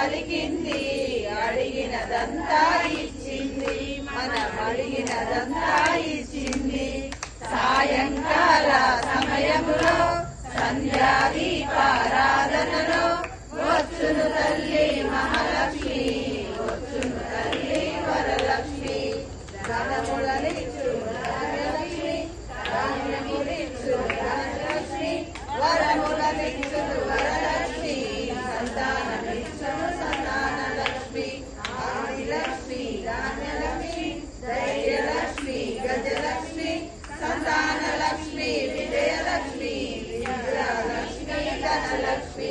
పలికింది అడిగినదంతా ఇచ్చింది. మన అడిగినదంతా ఇచ్చింది. సాయంకాల సమయంలో సంధ్యాదీపారాధనలో వచ్చును తల్లి మహాలక్ష్మి వచ్చును తల్లి వరలక్ష్మి ಧನಲಕ್ಷ್ಮಿ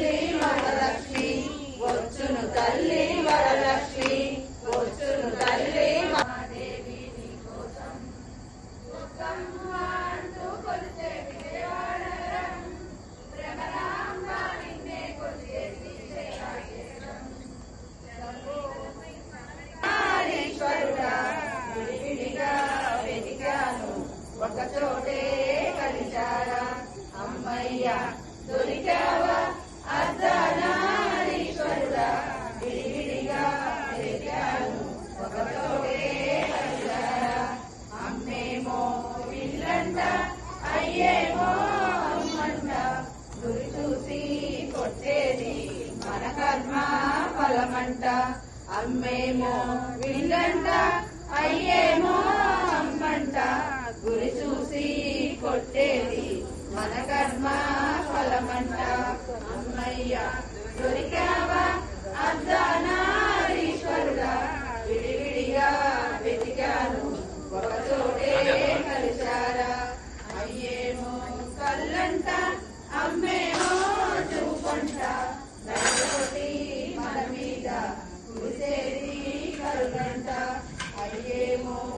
Ninguém ఘనకర్మ ఫలమంట. అమ్మేమో విల్లంట అయ్యేమో